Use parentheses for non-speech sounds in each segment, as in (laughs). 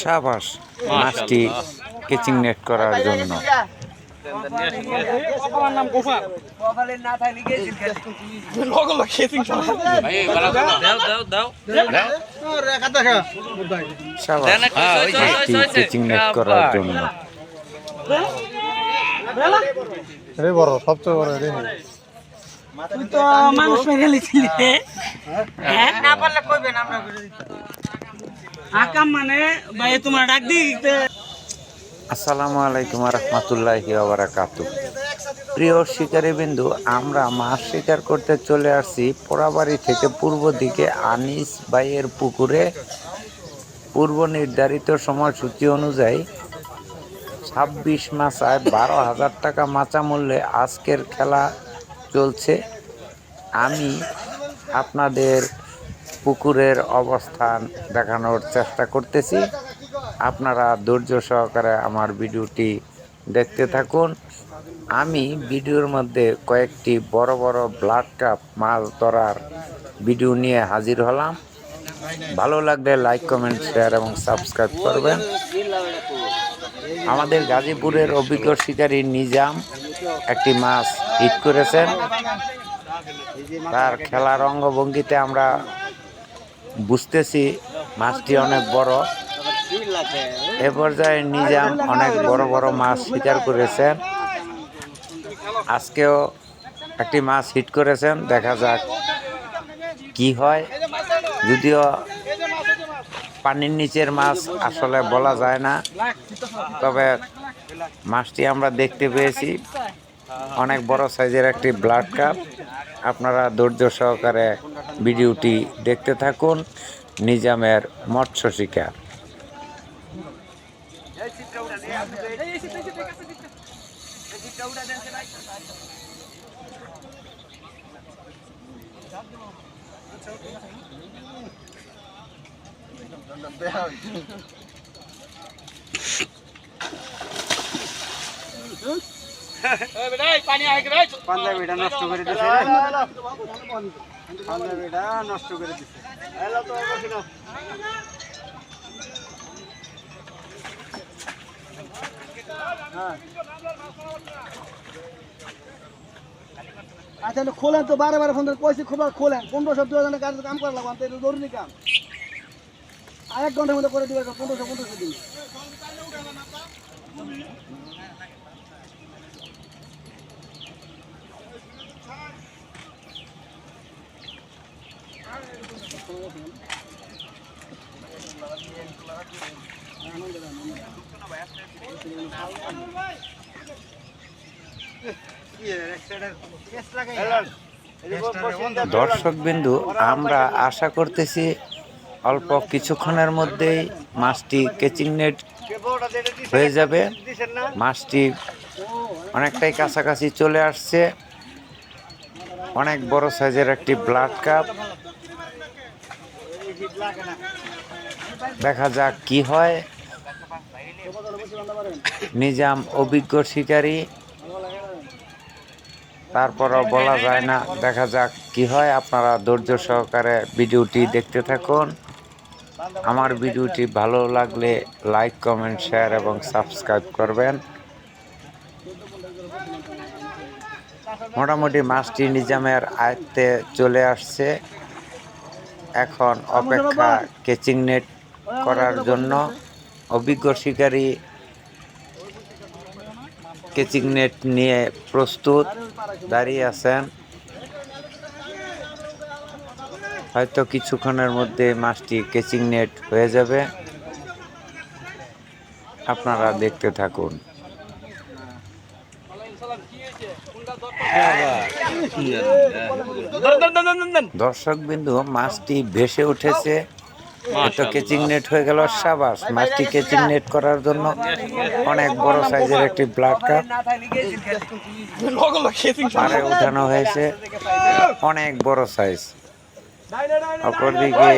সাবাস মাছটি কেচিং নেট করার জন্য। কেচিং নেট করার জন্য। এই বড় সবচেয়ে বড় রে তুই তো মানুষ মেরে লিছিলি হ্যাঁ? না পারলে কইবেন আমরা আকাম মানে ভাই তোমার ডাক দি আসসালামু আলাইকুম রহমতুল্লাহি বারাকাতু। প্রিয় শিকারী বিন্দু আমরা মাছ শিকার করতে চলে আসছি পোড়াবাড়ি থেকে পূর্ব দিকে আনিস বাইয়ের পুকুরে। পূর্ব নির্ধারিত সময়সূচি অনুযায়ী ছাব্বিশ মাসায় বারো হাজার টাকা মাচা মূল্যে আজকের খেলা চলছে। আমি আপনাদের পুকুরের অবস্থান দেখানোর চেষ্টা করতেছি। আপনারা ধৈর্য সহকারে আমার ভিডিওটি দেখতে থাকুন। আমি ভিডিওর মধ্যে কয়েকটি বড় বড় ব্লাড কাপ মাছ ধরার ভিডিও নিয়ে হাজির হলাম। ভালো লাগলে লাইক, কমেন্ট, শেয়ার এবং সাবস্ক্রাইব করবেন। আমাদের গাজীপুরের অভিজ্ঞ শিকারী নিজাম একটি মাছ হিট করেছেন। তার খেলার অঙ্গভঙ্গিতে আমরা বুঝতেছি মাছটি অনেক বড়। এ পর্যায়ে নিজাম অনেক বড় বড় মাছ শিকার করেছেন। আজকেও একটি মাছ হিট করেছেন। দেখা যাক কি হয়। যদিও পানির নিচের মাছ আসলে বলা যায় না। তবে মাছটি আমরা দেখতে পেয়েছি। অনেক বড় সাইজের একটি ব্লাড কাপ। আপনারা ধৈর্য সহকারে ভিডিওটি দেখতে থাকুন। নিজামের মৎস্য শিকার। পাঞ্জাবিটা নষ্ট করে দিছে নষ্ট করে দিছে আচ্ছা খোলেন তো, বারে বারে ফোন করে কইছি, খোলা খোলেন। পনেরোশো দু হাজার কাজ কাম করা লাগবে জরুরি কাম। আর এক ঘণ্টার মধ্যে করে দিবে পনেরোশো পনেরোশো দিন দর্শক বিন্দু আমরা আশা করতেছি অল্প কিছুক্ষণের মধ্যেই মাছটি কেচিং নেট হয়ে যাবে। মাছটি অনেকটাই কাছাকাছি চলে আসছে। অনেক বড় সাইজের একটি ব্লাড কাপ। দেখা যাক কি হয়। নিজাম অভিজ্ঞ শিকারী। তারপরও বলা যায় না। দেখা যাক কি হয়। আপনারা ধৈর্য সহকারে ভিডিওটি দেখতে থাকুন। আমার ভিডিওটি ভালো লাগলে লাইক কমেন্ট শেয়ার এবং সাবস্ক্রাইব করবেন। মোটামুটি মাছটি নিজামের আয়ত্তে চলে আসছে। এখন অপেক্ষা কেচিং নেট করার জন্য অভিজ্ঞ শিকারী কেচিং নেট নিয়ে প্রস্তুত দাঁড়িয়ে আছেন। হয়তো কিছুক্ষণের মধ্যে মাছটি কেচিং নেট হয়ে যাবে। আপনারা দেখতে থাকুন। দর্শক বিন্দু মাছটি ভেসে উঠেছে। তো কেচিং নেট হয়ে গেল সাবাস। মাছটি কেচিং নেট করার জন্য অনেক বড় সাইজের একটি ব্লাড কাপ উঠানো হয়েছে। অনেক বড় সাইজ অপরদিকে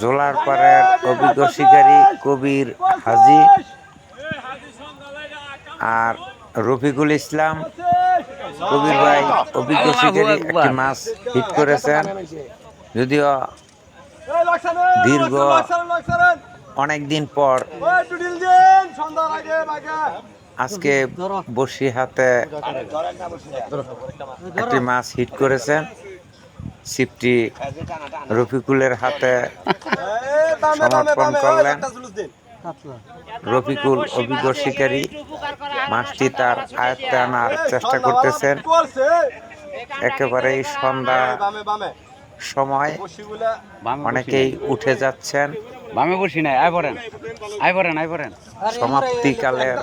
জোলার পাড়ের অভিজ্ঞ শিকারী কবির হাজি আর রফিকুল ইসলাম। কবির ভাই অভিজ্ঞ শিকারী একটি মাছ হিট করেছেন। যদিও দীর্ঘ অনেক দিন পর আজকে বসি হাতে একটি মাছ হিট করেছেন। সিপটি রফিকুলের হাতে সমর্পণ করলেন। রফিকুল অভিজ্ঞ শিকারী। মাছটি তার আয়ত্তে আনার চেষ্টা করতেছেন। একেবারেই সন্ধ্যা সময়। অনেকেই উঠে যাচ্ছেন। বামে বসি নাই আয় পড়েন আয় পড়েন আয় পড়েন। সমাপ্তিকালের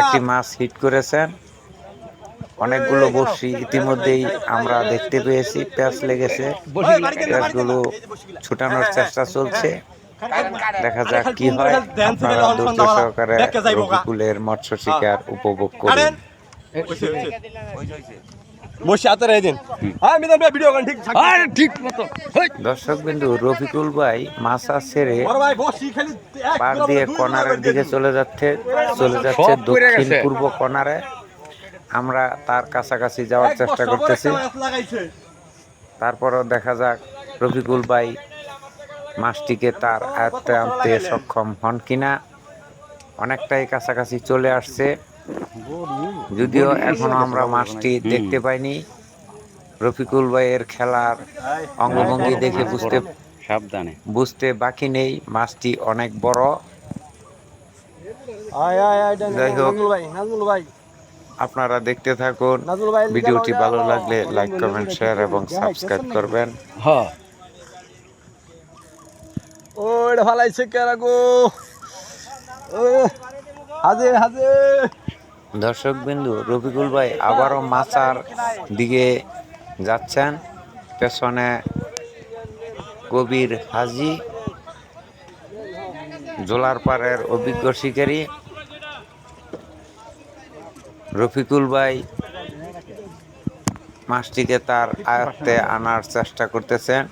একটি মাছ হিট করেছেন। অনেকগুলো বড়শি ইতিমধ্যেই আমরা দেখতে পেয়েছি প্যাঁচ লেগেছে। প্যাঁচগুলো ছুটানোর চেষ্টা চলছে। দেখা যাক কি হয়। আপনারা সহকারে রফিকুলের মৎস্য শিকার উপভোগ করুন। বসে। দর্শক বিন্দু রফিকুল ভাই মাছা ছেড়ে বসি পার দিয়ে দূর দিকে চলে যাচ্ছে চলে যাচ্ছে দক্ষিণ পূর্ব কর্নারে আমরা তার কাছাকাছি যাওয়ার চেষ্টা করতেছি। তারপরও দেখা যাক রফিকুল ভাই মাছটিকে তার আয়ত্তে আনতে সক্ষম হন কিনা অনেকটাই কাছাকাছি চলে আসছে। যদিও এখনও আমরা মাছটি দেখতে পাইনি রফিকুল ভাইয়ের খেলার অঙ্গভঙ্গি দেখে বুঝতে সাবধানে। বুঝতে বাকি নেই মাছটি অনেক বড়। আয় আয় আয় যাই হোক। নাজমুল ভাই নাজমুল ভাই আপনারা দেখতে থাকুন। ভাই ভিডিওটি ভালো লাগলে লাইক কমেন্ট শেয়ার এবং সাবস্ক্রাইব করবেন। হ্যাঁ। কেরা গো? হাজে দর্শক বিন্দু রফিকুল ভাই আবারও মাচার দিকে যাচ্ছেন। পেছনে কবির হাজি জোলার পাড়ের অভিজ্ঞ শিকারী। রফিকুল ভাই মাছটিকে তার আয়ত্তে আনার চেষ্টা করতেছেন।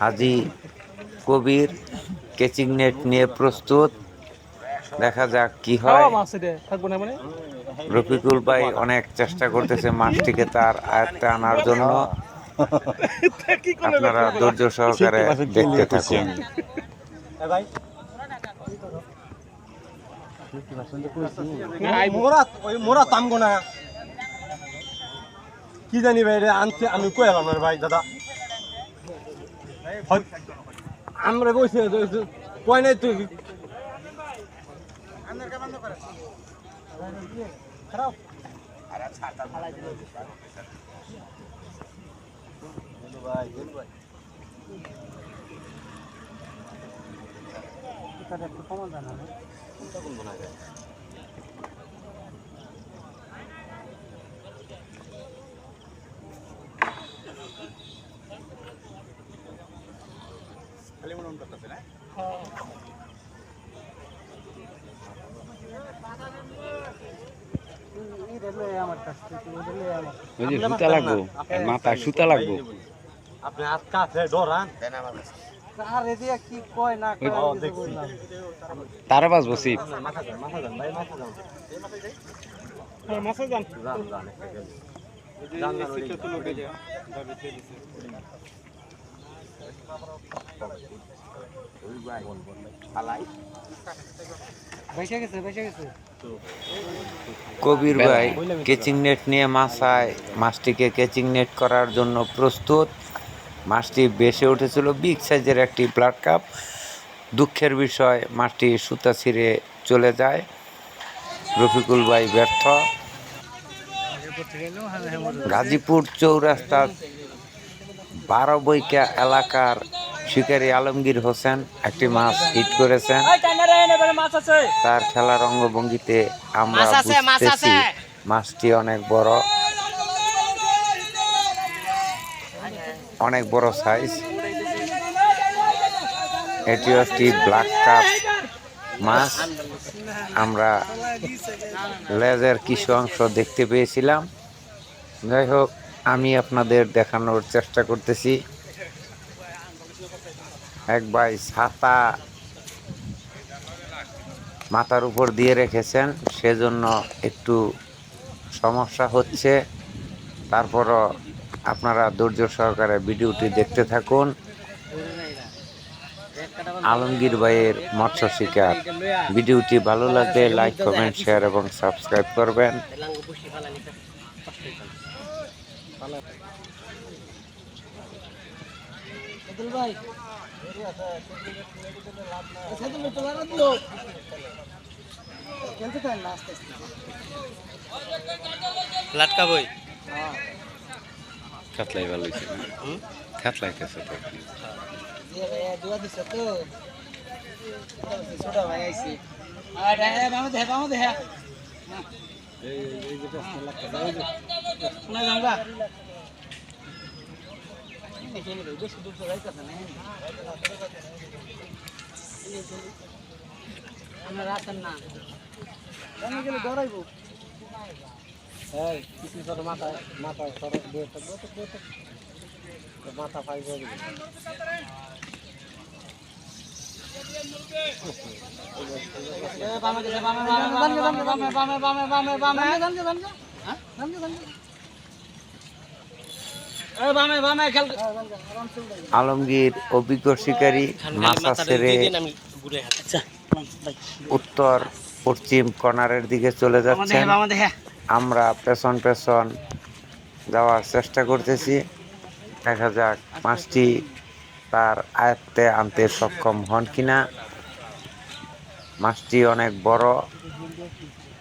আজি কবির কেচিং নেট নিয়ে প্রস্তুত। দেখা যাক কি হয়। থাকব না মানে? রফিকুল ভাই অনেক চেষ্টা করতেছে মাছটিকে তার আয়ত্তে আনার জন্য। (laughs) আপনারা ধৈর্য সহকারে দেখতে থাকুন। ভাই। মোরা তামগো না। কি জানি ভাই রে আমি কই এলাম ভাই, দাদা? আমরা বসে কয় নাই তুই? যে সুতা লাগবো মাথায় সুতা লাগবো। আপনি হাত কাছে। ডরান আরে দিয়া কি তারা বাঁচবো সিপ কবির ভাই কেচিং নেট নিয়ে মাছায় মাছটিকে কেচিং নেট করার জন্য প্রস্তুত। মাছটি বেসে উঠেছিল বিগ সাইজের একটি ব্লাড কাপ। দুঃখের বিষয় মাছটি সুতা ছিঁড়ে চলে যায়। রফিকুল ভাই ব্যর্থ। গাজীপুর চৌরাস্তার বারো বৈকা এলাকার শিকারী আলমগীর হোসেন একটি মাছ হিট করেছেন। তার খেলার অঙ্গভঙ্গিতে আমরা বুঝতেছি মাছটি অনেক বড়। অনেক বড় সাইজ এটি একটি ব্ল্যাক কাপ মাছ। আমরা লেজের কিছু অংশ দেখতে পেয়েছিলাম। যাই হোক, আমি আপনাদের দেখানোর চেষ্টা করতেছি। এক ভাই ছাতা মাথার উপর দিয়ে রেখেছেন, সেজন্য একটু সমস্যা হচ্ছে। তারপরও আপনারা ধৈর্য সহকারে ভিডিওটি দেখতে থাকুন। আলমগীর ভাইয়ের মৎস্য শিকার। ভিডিওটি ভালো লাগলে লাইক কমেন্ট শেয়ার এবং সাবস্ক্রাইব করবেন। সেদুল ভাই সেদুল ভাই তোলা না দিও খেলতে চাই না আস্তে আস্তে লাটকা বই কাতলাই ভালো হয়েছে কাতলাই কাছে তো দিয়ে ভাই দুয়া দিছ তো ছোট ভাই আইছি আর হ্যাঁ বামে দে বামে দে এই এই যে প্রশ্ন লাগছে এই যে শোনা যাঙ্গা দেখে নিবে বেশি দূর তো যাইতাছে না আমরা আসেন না আমি গেলে ডরাইবো এই কিছু তোর মাথা মাথা সরক দিয়ে থাকব তো দিয়ে থাকব মাথা ফাই করে দিবে আলমগীর অভিজ্ঞ শিকারী মাছা ছেড়ে উত্তর পশ্চিম কর্নারের দিকে চলে যাচ্ছেন। আমরা পেছন পেছন যাওয়ার চেষ্টা করতেছি। দেখা যাক মাছটি তার আয়ত্তে আনতে সক্ষম হন কিনা। মাছটি অনেক বড়।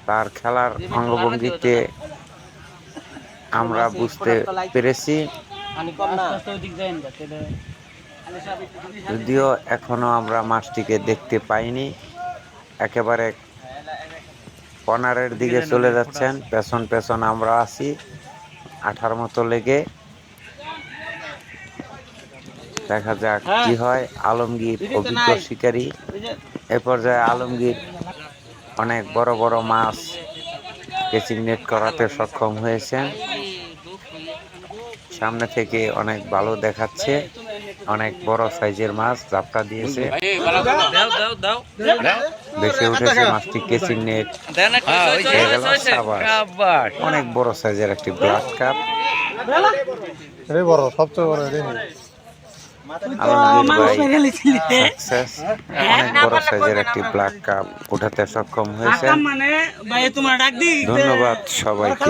তার খেলার অঙ্গভঙ্গিতে আমরা বুঝতে পেরেছি। যদিও এখনও আমরা মাছটিকে দেখতে পাইনি। একেবারে কর্নারের দিকে চলে যাচ্ছেন পেছন পেছন আমরা আছি আঠার মতো লেগে দেখা যাক কি হয় আলমগীর অভিজ্ঞ শিকারী এ পর্যায়ে আলমগীর অনেক বড় বড় মাছ কেচিং নেট করাতে সক্ষম হয়েছেন সামনে থেকে অনেক ভালো দেখাচ্ছে অনেক বড় সাইজের মাছ জাপটা দিয়েছে দাও বেশি উঠেছে মাছটি কেচিং নেট হ্যাঁ, হয়ে অনেক বড় সাইজের একটি ব্লাড কাপ সাকসেস অনেক বড় সাইজের একটি ব্ল্যাক কাপ উঠাতে সক্ষম মানে তোমার ডাক দি ধন্যবাদ সবাইকে।